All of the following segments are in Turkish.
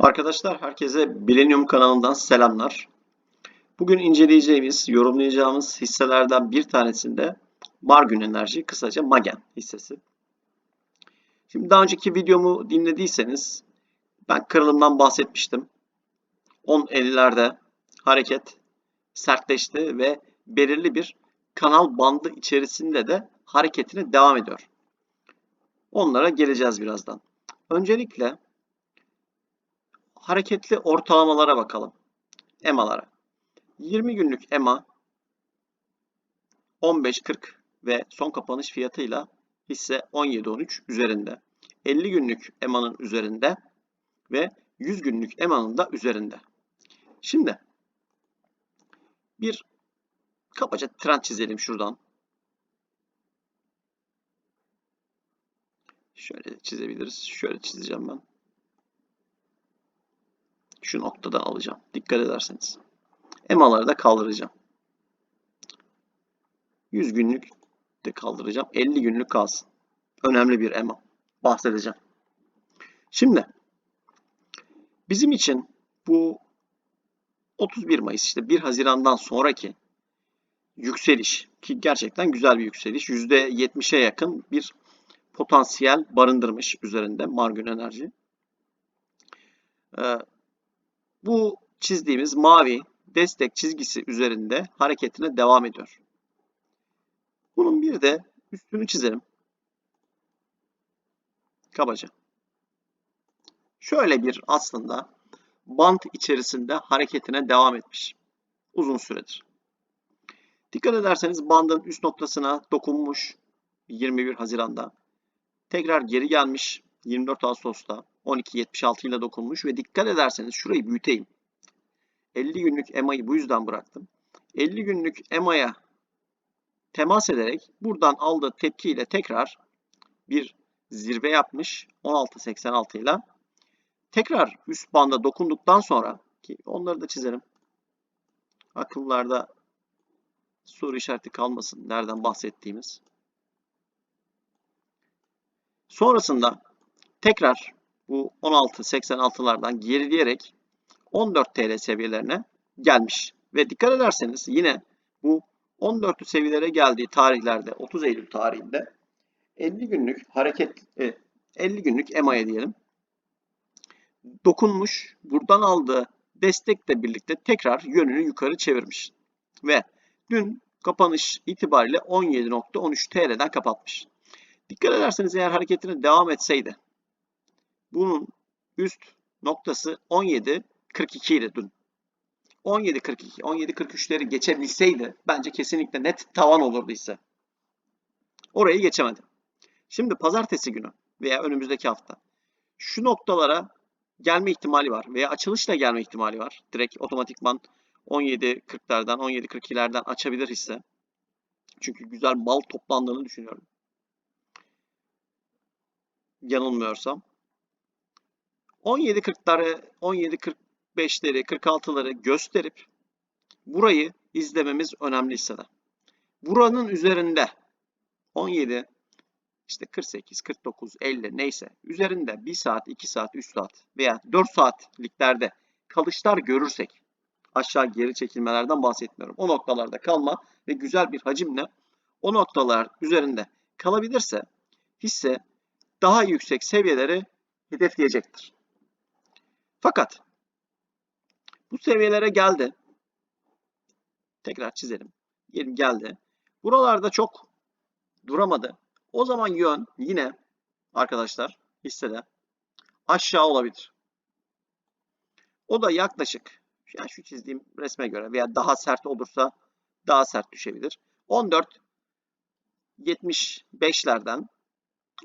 Arkadaşlar herkese Bilenium kanalından selamlar. Bugün inceleyeceğimiz, yorumlayacağımız hisselerden bir tanesinde Margün Enerji, kısaca Magen hissesi. Şimdi daha önceki videomu dinlediyseniz ben kırılımdan bahsetmiştim. 10.50'lerde hareket sertleşti ve belirli bir kanal bandı içerisinde de hareketine devam ediyor. Onlara geleceğiz birazdan. Öncelikle hareketli ortalamalara bakalım. EMA'lara. 20 günlük EMA 15.40 ve son kapanış fiyatıyla hisse 17.13 üzerinde. 50 günlük EMA'nın üzerinde ve 100 günlük EMA'nın da üzerinde. Şimdi bir kabaca trend çizelim şuradan. Şöyle çizebiliriz. Şöyle çizeceğim ben şu noktadan alacağım. Dikkat ederseniz. EMA'ları da kaldıracağım. 100 günlük de kaldıracağım. 50 günlük kalsın. Önemli bir EMA. Bahsedeceğim. Şimdi bizim için bu 31 Mayıs işte 1 Haziran'dan sonraki yükseliş ki gerçekten güzel bir yükseliş. %70'e yakın bir potansiyel barındırmış üzerinde Margün Enerji. Ee, bu çizdiğimiz mavi destek çizgisi üzerinde hareketine devam ediyor. Bunun bir de üstünü çizelim. Kabaca. Şöyle bir aslında bant içerisinde hareketine devam etmiş. Uzun süredir. Dikkat ederseniz bandın üst noktasına dokunmuş 21 Haziran'da. Tekrar geri gelmiş 24 Ağustos'ta 12.76 ile dokunmuş ve dikkat ederseniz şurayı büyüteyim. 50 günlük EMA'yı bu yüzden bıraktım. 50 günlük EMA'ya temas ederek buradan aldığı tepkiyle tekrar bir zirve yapmış 16.86 ile. Tekrar üst banda dokunduktan sonra ki onları da çizelim. Akıllarda soru işareti kalmasın nereden bahsettiğimiz. Sonrasında tekrar bu 16.86'lardan gerileyerek 14 TL seviyelerine gelmiş. Ve dikkat ederseniz yine bu 14 seviyelere geldiği tarihlerde 30 Eylül tarihinde 50 günlük hareket 50 e, günlük EMA'ya diyelim dokunmuş. Buradan aldığı destekle birlikte tekrar yönünü yukarı çevirmiş. Ve dün kapanış itibariyle 17.13 TL'den kapatmış. Dikkat ederseniz eğer hareketine devam etseydi bunun üst noktası 17.42 idi dün. 17.42, 17.43'leri geçebilseydi bence kesinlikle net tavan olurdu ise. Orayı geçemedi. Şimdi pazartesi günü veya önümüzdeki hafta şu noktalara gelme ihtimali var veya açılışla gelme ihtimali var. Direkt otomatikman 17.40'lardan 17.42'lerden açabilir hisse. Çünkü güzel mal toplandığını düşünüyorum. Yanılmıyorsam. 17.40'ları, 17.45'leri, 46'ları gösterip burayı izlememiz önemli hissede. Buranın üzerinde 17 işte 48, 49, 50 neyse üzerinde 1 saat, 2 saat, 3 saat veya 4 saatliklerde kalışlar görürsek aşağı geri çekilmelerden bahsetmiyorum. O noktalarda kalma ve güzel bir hacimle o noktalar üzerinde kalabilirse hisse daha yüksek seviyeleri hedefleyecektir. Fakat bu seviyelere geldi. Tekrar çizelim. Diyelim geldi. Buralarda çok duramadı. O zaman yön yine arkadaşlar hissede aşağı olabilir. O da yaklaşık yani şu çizdiğim resme göre veya daha sert olursa daha sert düşebilir. 14 75'lerden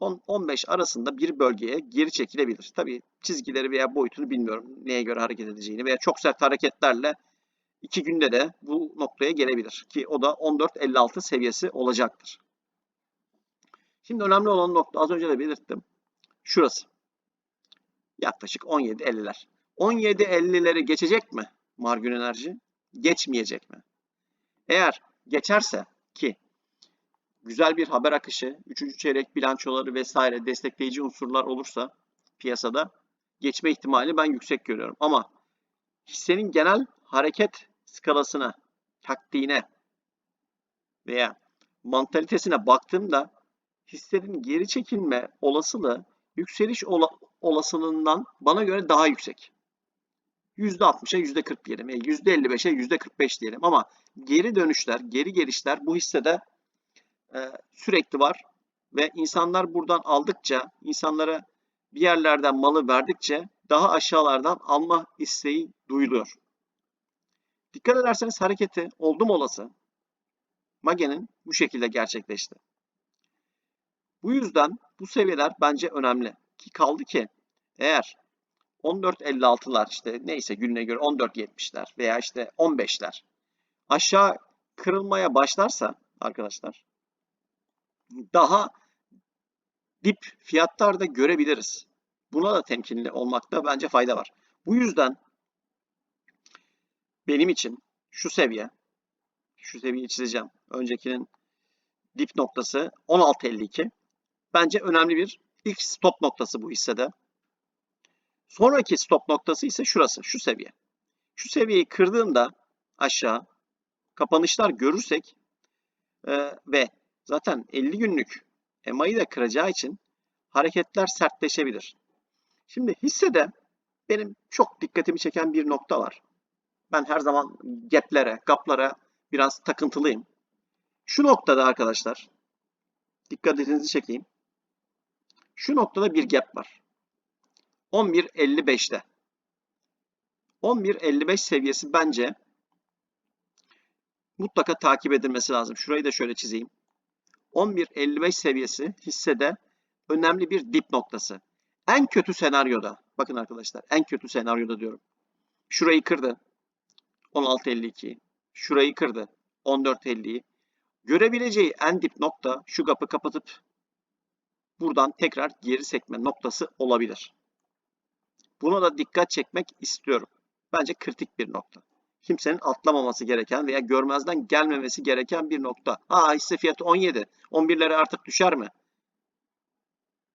10-15 arasında bir bölgeye geri çekilebilir. Tabii çizgileri veya boyutunu bilmiyorum neye göre hareket edeceğini veya çok sert hareketlerle iki günde de bu noktaya gelebilir. Ki o da 14.56 seviyesi olacaktır. Şimdi önemli olan nokta az önce de belirttim. Şurası. Yaklaşık 17.50'ler. 17.50'leri geçecek mi Margün Enerji? Geçmeyecek mi? Eğer geçerse ki güzel bir haber akışı, 3. çeyrek bilançoları vesaire destekleyici unsurlar olursa piyasada geçme ihtimali ben yüksek görüyorum. Ama hissenin genel hareket skalasına, taktiğine veya mantalitesine baktığımda hissenin geri çekilme olasılığı yükseliş ola- olasılığından bana göre daha yüksek. %60'a %40 diyelim. Yani %55'e %45 diyelim. Ama geri dönüşler, geri gelişler bu hissede e, sürekli var. Ve insanlar buradan aldıkça, insanlara bir yerlerden malı verdikçe daha aşağılardan alma isteği duyuluyor. Dikkat ederseniz hareketi oldum olası Mage'nin bu şekilde gerçekleşti. Bu yüzden bu seviyeler bence önemli. Ki kaldı ki eğer 14.56'lar işte neyse gününe göre 14.70'ler veya işte 15'ler aşağı kırılmaya başlarsa arkadaşlar daha dip fiyatlar da görebiliriz. Buna da temkinli olmakta bence fayda var. Bu yüzden benim için şu seviye, şu seviyeyi çizeceğim. Öncekinin dip noktası 16.52. Bence önemli bir ilk stop noktası bu hissede. Sonraki stop noktası ise şurası, şu seviye. Şu seviyeyi kırdığında aşağı kapanışlar görürsek e, ve zaten 50 günlük EMA'yı da kıracağı için hareketler sertleşebilir. Şimdi hissede benim çok dikkatimi çeken bir nokta var. Ben her zaman gaplere, gaplara biraz takıntılıyım. Şu noktada arkadaşlar dikkatinizi çekeyim. Şu noktada bir gap var. 11.55'te. 11.55 seviyesi bence mutlaka takip edilmesi lazım. Şurayı da şöyle çizeyim. 11.55 seviyesi hissede önemli bir dip noktası. En kötü senaryoda, bakın arkadaşlar en kötü senaryoda diyorum. Şurayı kırdı. 16.52. Şurayı kırdı. 14.50'yi. Görebileceği en dip nokta şu kapı kapatıp buradan tekrar geri sekme noktası olabilir. Buna da dikkat çekmek istiyorum. Bence kritik bir nokta. Kimsenin atlamaması gereken veya görmezden gelmemesi gereken bir nokta. Aa hisse fiyatı 17. 11'lere artık düşer mi?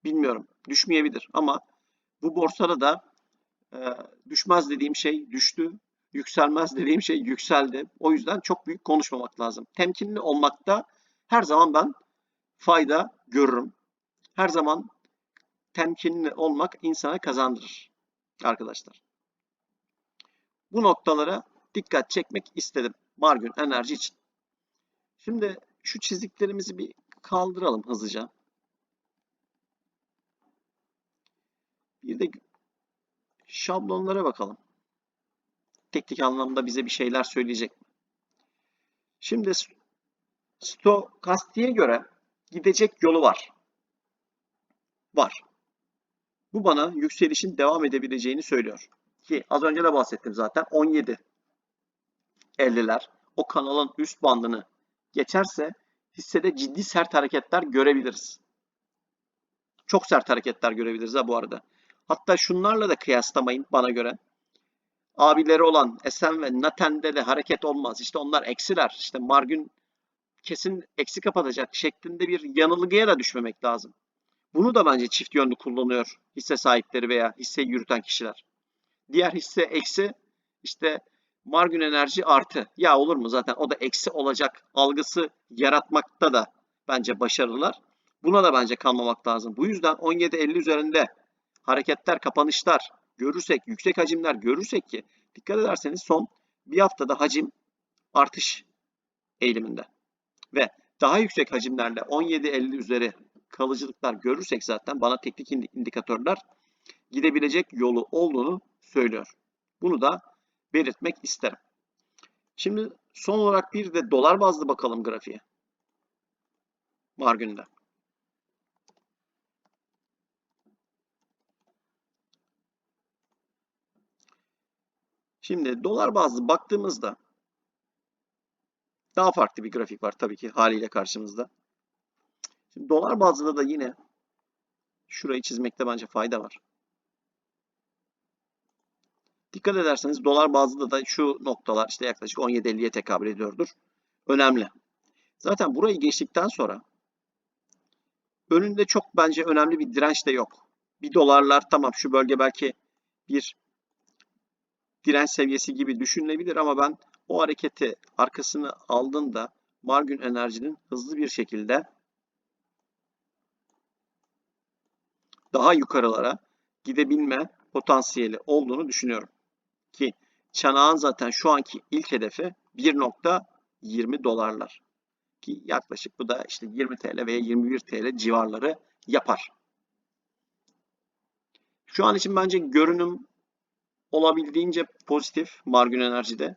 Bilmiyorum. Düşmeyebilir ama bu borsada da e, düşmez dediğim şey düştü. Yükselmez dediğim şey yükseldi. O yüzden çok büyük konuşmamak lazım. Temkinli olmakta her zaman ben fayda görürüm. Her zaman temkinli olmak insana kazandırır arkadaşlar. Bu noktalara dikkat çekmek istedim Margün Enerji için. Şimdi şu çizdiklerimizi bir kaldıralım hızlıca. Bir de şablonlara bakalım. Teknik anlamda bize bir şeyler söyleyecek mi? Şimdi stokastiğe göre gidecek yolu var. Var. Bu bana yükselişin devam edebileceğini söylüyor. Ki az önce de bahsettim zaten 17 50'ler o kanalın üst bandını geçerse hissede ciddi sert hareketler görebiliriz. Çok sert hareketler görebiliriz ha bu arada. Hatta şunlarla da kıyaslamayın bana göre. Abileri olan Esen ve Naten'de de hareket olmaz. İşte onlar eksiler. İşte Margün kesin eksi kapatacak şeklinde bir yanılgıya da düşmemek lazım. Bunu da bence çift yönlü kullanıyor hisse sahipleri veya hisse yürüten kişiler. Diğer hisse eksi işte Margün enerji artı. Ya olur mu zaten o da eksi olacak algısı yaratmakta da bence başarılılar. Buna da bence kalmamak lazım. Bu yüzden 17.50 üzerinde hareketler, kapanışlar görürsek, yüksek hacimler görürsek ki dikkat ederseniz son bir haftada hacim artış eğiliminde. Ve daha yüksek hacimlerle 17.50 üzeri kalıcılıklar görürsek zaten bana teknik indikatörler gidebilecek yolu olduğunu söylüyor. Bunu da belirtmek isterim. Şimdi son olarak bir de dolar bazlı bakalım grafiğe. Var günde. Şimdi dolar bazlı baktığımızda daha farklı bir grafik var tabii ki haliyle karşımızda. Şimdi dolar bazlı da yine şurayı çizmekte bence fayda var. Dikkat ederseniz dolar bazlı da şu noktalar işte yaklaşık 17.50'ye tekabül ediyordur. Önemli. Zaten burayı geçtikten sonra önünde çok bence önemli bir direnç de yok. Bir dolarlar tamam şu bölge belki bir direnç seviyesi gibi düşünülebilir ama ben o hareketi arkasını aldığında Margün Enerji'nin hızlı bir şekilde daha yukarılara gidebilme potansiyeli olduğunu düşünüyorum. Ki çanağın zaten şu anki ilk hedefi 1.20 dolarlar. Ki yaklaşık bu da işte 20 TL veya 21 TL civarları yapar. Şu an için bence görünüm olabildiğince pozitif Margün Enerji'de.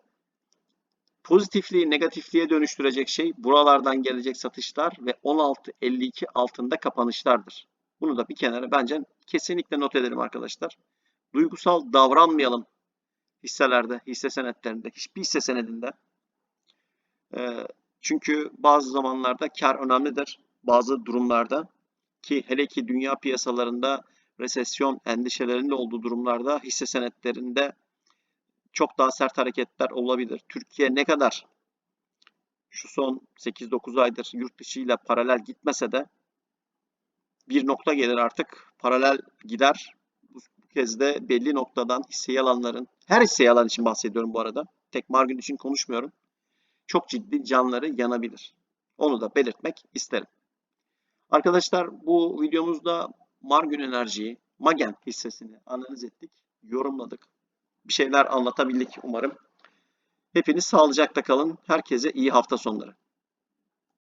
Pozitifliği negatifliğe dönüştürecek şey buralardan gelecek satışlar ve 16.52 altında kapanışlardır. Bunu da bir kenara bence kesinlikle not edelim arkadaşlar. Duygusal davranmayalım hisselerde, hisse senetlerinde, hiçbir hisse senedinde. Ee, çünkü bazı zamanlarda kar önemlidir. Bazı durumlarda ki hele ki dünya piyasalarında resesyon endişelerinde olduğu durumlarda hisse senetlerinde çok daha sert hareketler olabilir. Türkiye ne kadar şu son 8-9 aydır yurt dışı ile paralel gitmese de bir nokta gelir artık paralel gider. Kez de belli noktadan hisseyi alanların, her hisseyi alan için bahsediyorum bu arada. Tek Margün için konuşmuyorum. Çok ciddi canları yanabilir. Onu da belirtmek isterim. Arkadaşlar bu videomuzda Margün Enerji'yi, Magen hissesini analiz ettik, yorumladık. Bir şeyler anlatabildik umarım. Hepiniz sağlıcakla kalın. Herkese iyi hafta sonları.